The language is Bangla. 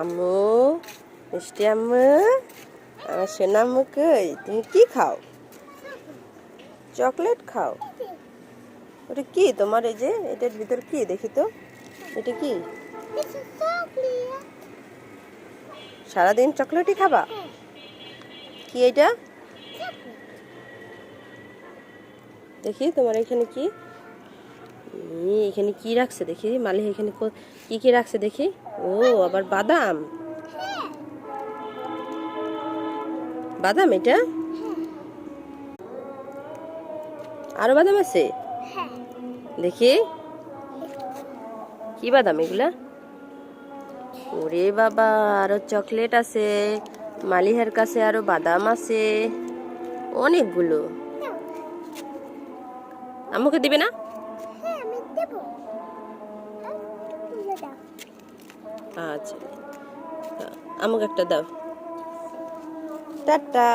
আম্মু, মিষ্টি আম্মু, আমার সোনা আম্মু কই? তুমি কি খাও? চকলেট খাও? ওটা কি তোমার এই যে? এটার ভিতর কি? দেখি তো। এটা কি. সারাদিন চকলেটই খাবা? কি এটা? দেখি তোমার এখানে কি? এখানে কি রাখছে দেখি? মালিক এখানে কো- কি রাখছে দেখি? ও, আবার বাদাম। বাদাম এটা? আরও বাদাম আছে? দেখি। কি বাদাম এগুলা? ওরে বাবা, আরও চকলেট আছে। মালিহার কাছে আরও বাদাম আছে। অনেকগুলো। আম্মুকে দিবে না? হ্যাঁ হ্যাঁ, আচ্ছা। আমাকে একটা দাও। টাটা।